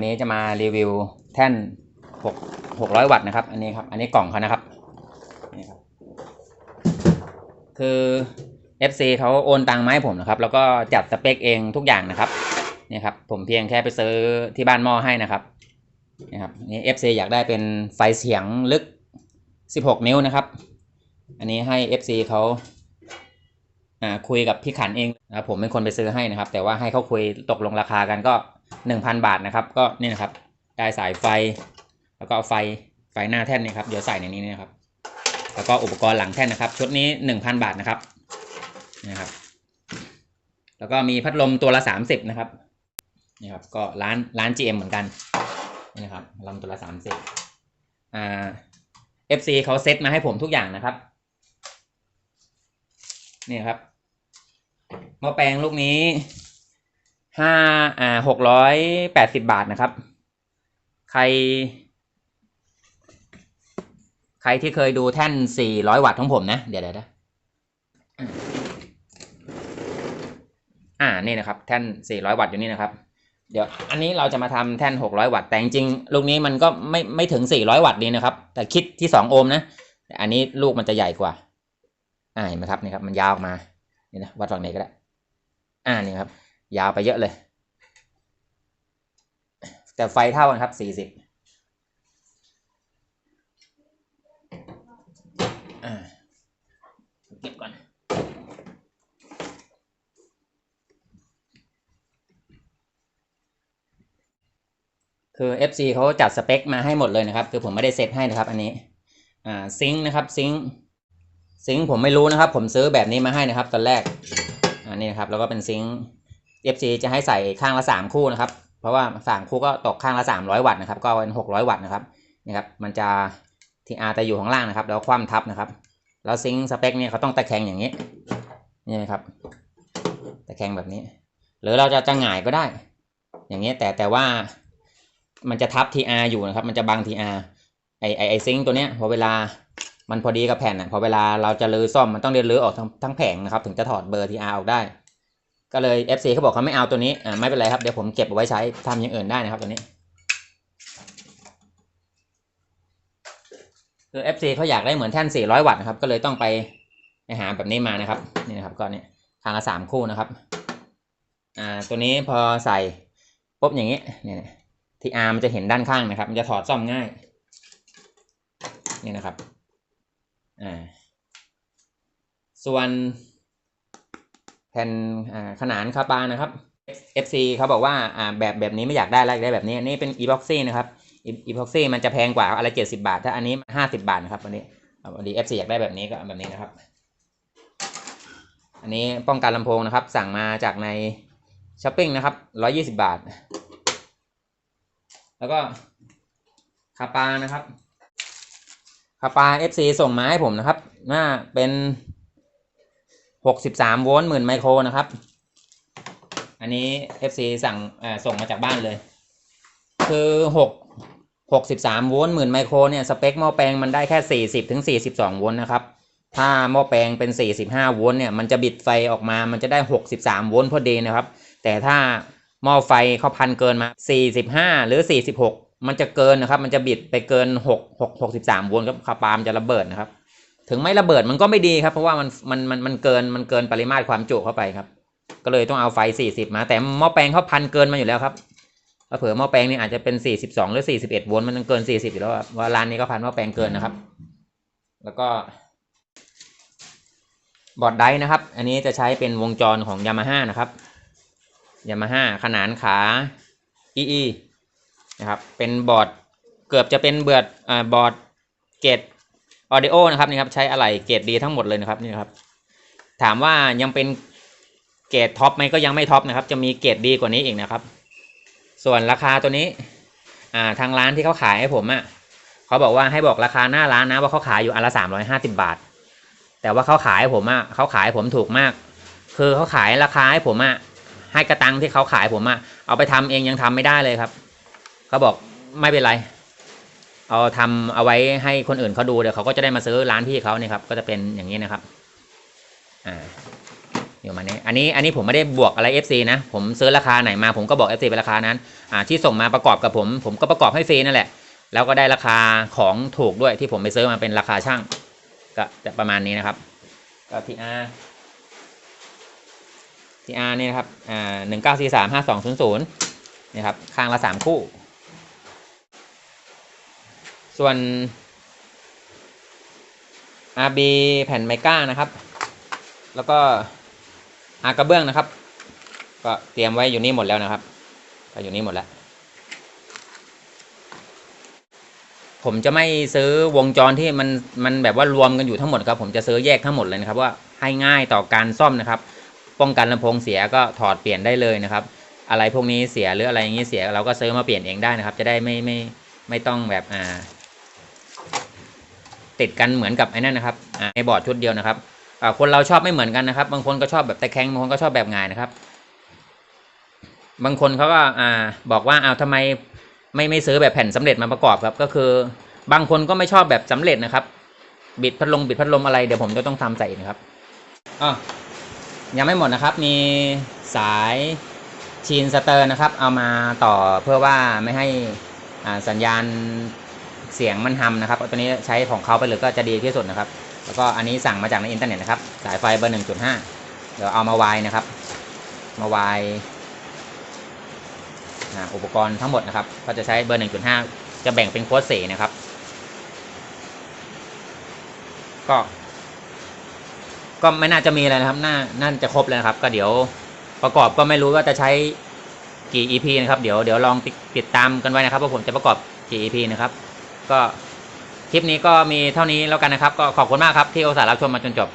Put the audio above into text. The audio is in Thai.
วันนี้จะมารีวิวแท่นหกหกร้อยวัตต์นะครับ อันนี้ครับ อันนี้กล่องเขานะครับนี่ครับ คือ FC เขาโอนตังค์มาให้ผมนะครับ แล้วก็จัดสเปคเองทุกอย่างนะครับนี่ครับ ผมเพียงแค่ไปซื้อที่บ้านหม้อให้นะครับนี่ครับนี่ FC อยากได้เป็นไฟเสียงลึก 16 นิ้วนะครับ อันนี้ให้ FC เขาอ่าคุยกับพี่ขันเองนะครับผมเป็นคนไปซื้อให้นะครับ แต่ว่าให้เขาคุยตกลงราคากันก็ 1,000 บาทนะครับ ก็นี่นะครับ ได้สายไฟ แล้วก็ไฟไฟหน้าแท่นนี่ครับ เดี๋ยวใส่ในนี้นะครับ แล้วก็อุปกรณ์หลังแท่นนะครับ ชุดนี้ 1,000 บาทนะครับนะครับ แล้วก็มีพัดลมตัวละ 30 นะครับนี่ครับ ก็ร้านร้าน GM เหมือนกันนี่นะครับลมตัวละ 30อ่า FC เขาเซตมาให้ผมทุกอย่างนะครับนี่ครับหม้อแปลงลูกนี้ ห้าอ่าหกร้อยแปดสิบบาทนะครับ ใคร ใครที่เคยดูแท่นสี่ร้อยวัตต์ของผมนะ เดี๋ยวเดี๋ยวนะอ่านี่นะครับ แท่นสี่ร้อยวัตต์อยู่นี่นะครับเดี๋ยวอันนี้เราจะมาทำแท่นหกร้อยวัตต์แต่จริงๆลูกนี้มันก็ไม่ไม่ถึงสี่ร้อยวัตต์นี้นะครับ แต่คิดที่สองโอห์มนะอันนี้ลูกมันจะใหญ่กว่าอ่าเห็นไหมครับนี่ครับมันยาวออกมานี่นะวัดฝั่งไหนก็ได้อ่านี่ครับ ยาวไปเยอะเลย แต่ไฟเท่ากันครับสี่สิบเก็บก่อนคือ FC เขาจัดสเปคมาให้หมดเลยนะครับ คือผมไม่ได้เซตให้นะครับ อันนี้อ่าซิงค์นะครับซิงค์ซิงค์ผมไม่รู้นะครับ ผมซื้อแบบนี้มาให้นะครับ ตอนแรกอันนี้นะครับ แล้วก็เป็นซิงค์ FC จะให้ใส่ข้างละสามคู่นะครับ เพราะว่าสามคู่ก็ตกข้างละสามร้อยวัตต์นะครับ ก็เป็นหกร้อยวัตต์นะครับนี่ครับ มันจะทีอาร์จะอยู่ข้างล่างนะครับ แล้วคว่ำทับนะครับ แล้วซิงค์สเปคเนี่ยเขาต้องตะแคงอย่างนี้ นี่นะครับ ตะแคงแบบนี้ หรือเราจะจะหงายก็ได้ อย่างนี้แต่แต่ว่ามันจะทับ TR อยู่นะครับ มันจะบัง TR ไอไอไอซิงค์ตัวเนี้ยพอเวลามันพอดีกับแผ่นอะพอเวลาเราจะรื้อซ่อมมันต้องเรียนรื้อออกทั้งทั้งแผงนะครับ ถึงจะถอดเบอร์ TR ออกได้ ก็เลย FC เขาบอกเขาไม่เอาตัวนี้อ่าไม่เป็นไรครับเดี๋ยวผมเก็บเอาไว้ใช้ทำอย่างอื่นได้นะครับตัวนี้คือ FC เขาอยากได้เหมือนแท่น 400 วัตต์นะครับ ก็เลยต้องไปไปหาแบบนี้มานะครับ นี่นะครับก็เนี่ยทางละสามคู่นะครับ อ่า ตัวนี้พอใส่ปุ๊บอย่างนี้เนี่ยที่อาร์มันจะเห็นด้านข้างนะครับ มันจะถอดซ่อมง่าย นี่นะครับ อ่า ส่วน แผ่นขนานคาปานะครับ FC เขาบอกว่าแบบแบบนี้ไม่อยากได้แล้วอยากได้แบบนี้นนี้เป็น epoxy นะครับ epoxy มันจะแพงกว่าอะไรเจ็ดสิบาท ถ้าอันนี้ห้าสิบาทนะครับอันนี้อันนี้ FC อยากได้แบบนี้ก็แบบนี้นะครับ อันนี้ป้องกันลำโพงนะครับ สั่งมาจากในช้อปปิ้งนะครับร้อยี่สิบาท แล้วก็คาปานะครับคาปา FC ส่งมาให้ผมนะครับน่าเป็น หกสิบสามโวลต์หมื่นไมโครนะครับ อันนี้ FC สั่งส่งมาจากบ้านเลย คือหกหกสิบสามโวลต์หมื่นไมโครเนี่ยสเปคหม้อแปลงมันได้แค่สี่สิบถึงสี่สิบสองโวลต์นะครับ ถ้าหม้อแปลงเป็นสี่สิบห้าโวลต์เนี่ยมันจะบิดไฟออกมามันจะได้หกสิบสามโวลต์พอดีนะครับ แต่ถ้าหม้อไฟเขาพันเกินมาสี่สิบห้าหรือสี่สิบหกมันจะเกินนะครับ มันจะบิดไปเกินหกหกหกสิบสามโวลต์ครับคาปามจะระเบิดนะครับ ถึงไม่ระเบิดมันก็ไม่ดีครับ เพราะว่ามันมันมันมันเกินมันเกินปริมาตรความจุเข้าไปครับ ก็เลยต้องเอาไฟสี่สิบมา แต่หม้อแปลงเขาพันเกินมาอยู่แล้วครับเผื่อหม้อแปลงนี่อาจจะเป็นสี่สิบสองหรือสี่สิบเอ็ดโวลต์มันเกินสี่สิบอยู่แล้วว่าร้านนี้ก็พันหม้อแปลงเกินนะครับ แล้วก็บอร์ดไดนะครับ อันนี้จะใช้เป็นวงจรของยามาฮ่านะครับยามาฮ่าขนานขา EE นะครับ เป็นบอร์ดเกือบจะเป็นเบือดอ่าบอร์ดเกต ออดิโอนะครับนี่ครับใช้อะไหล่เกรดดีทั้งหมดเลยนะครับนี่ครับถามว่ายังเป็นเกรดท็อปไหมก็ยังไม่ท็อปนะครับ จะมีเกรดดีกว่านี้อีกนะครับ ส่วนราคาตัวนี้อ่าทางร้านที่เขาขายให้ผมอะ่ะเขาบอกว่าให้บอกราคาหน้าร้านนะว่าเขาขายอยู่อันละสามร้อยห้าสิบาท แต่ว่าเขาขายให้ผมอะ่ะเขาขายผมถูกมาก คือเขาขายราคาให้ผมอะ่ะให้กระตังที่เขาขายผมอะ่ะเอาไปทำเองยังทำไม่ได้เลยครับเขาบอกไม่เป็นไร เอาทำเอาไว้ให้คนอื่นเขาดูเดี๋ยวเขาก็จะได้มาซื้อร้านพี่เขาเนี่ยครับ ก็จะเป็นอย่างนี้นะครับอ่าอยู่มาเนี้อันนี้อันนี้ผมไม่ได้บวกอะไร FC นะ ผมซื้อราคาไหนมาผมก็บอก FC เป็นราคานั้นอ่าที่ส่งมาประกอบกับผม ผมก็ประกอบให้ฟรีนั่นแหละ แล้วก็ได้ราคาของถูกด้วยที่ผมไปซื้อมาเป็นราคาช่าง ก็จะประมาณนี้นะครับก็ทีอาร์ทีอาร์นี่นะครับอ่าหนึ่งเก้าสี่สามห้าสองศูนย์ศูนย์นี่ครับข้างละสามคู่ ส่วน RB แผ่นไมก้านะครับ แล้วก็อากระเบื้องนะครับ ก็เตรียมไว้อยู่นี่หมดแล้วนะครับก็อยู่นี่หมดแล้ว ผมจะไม่ซื้อวงจรที่มันมันแบบว่ารวมกันอยู่ทั้งหมดครับ ผมจะซื้อแยกทั้งหมดเลยนะครับ ว่าให้ง่ายต่อการซ่อมนะครับ ป้องกันลำโพงเสียก็ถอดเปลี่ยนได้เลยนะครับ อะไรพวกนี้เสียหรืออะไรอย่างนี้เสียเราก็ซื้อมาเปลี่ยนเองได้นะครับ จะได้ไม่ไม่ไม่ต้องแบบอ่า ติดกันเหมือนกับไอ้นั่นนะครับในบอร์ดชุดเดียวนะครับคนเราชอบไม่เหมือนกันนะครับ บางคนก็ชอบแบบตะแคงบางคนก็ชอบแบบงายนะครับ บางคนเขาก็บอกว่าเอาวทำไมไม่ไม่ซื้อแบบแผ่นสำเร็จมาประกอบครับ ก็คือบางคนก็ไม่ชอบแบบสำเร็จนะครับ บิดพัดลมบิดพัดลมอะไรเดี๋ยวผมจะต้องทำใส่นะครับอ๋อยังไม่หมดนะครับ มีสายชีนสเตอร์นะครับ เอามาต่อเพื่อว่าไม่ให้สัญญาณ เสียงมันฮัมนะครับตัวนี้ใช้ของเขาไปเลยก็จะดีที่สุดนะครับ แล้วก็อันนี้สั่งมาจากในอินเทอร์เน็ตนะครับสายไฟเบอร์หนึ่งจุดห้าเดี๋ยวเอามาวายนะครับ มาวายอุปกรณ์ทั้งหมดนะครับ ก็จะใช้เบอร์หนึ่งจุดห้าจะแบ่งเป็นโค้ดเสีนะครับ ก็ ก็ไม่น่าจะมีอะไรนะครับ น่าน่าจะครบเลยนะครับ ก็เดี๋ยวประกอบก็ไม่รู้ว่าจะใช้กี่ EP นะครับ เดี๋ยวเดี๋ยวลองติดติดตามกันไว้นะครับว่าผมจะประกอบกี่ EP นะครับ ก็คลิปนี้ก็มีเท่านี้แล้วกันนะครับ ก็ขอบคุณมากครับที่โอสาห์รับชมมาจนจบ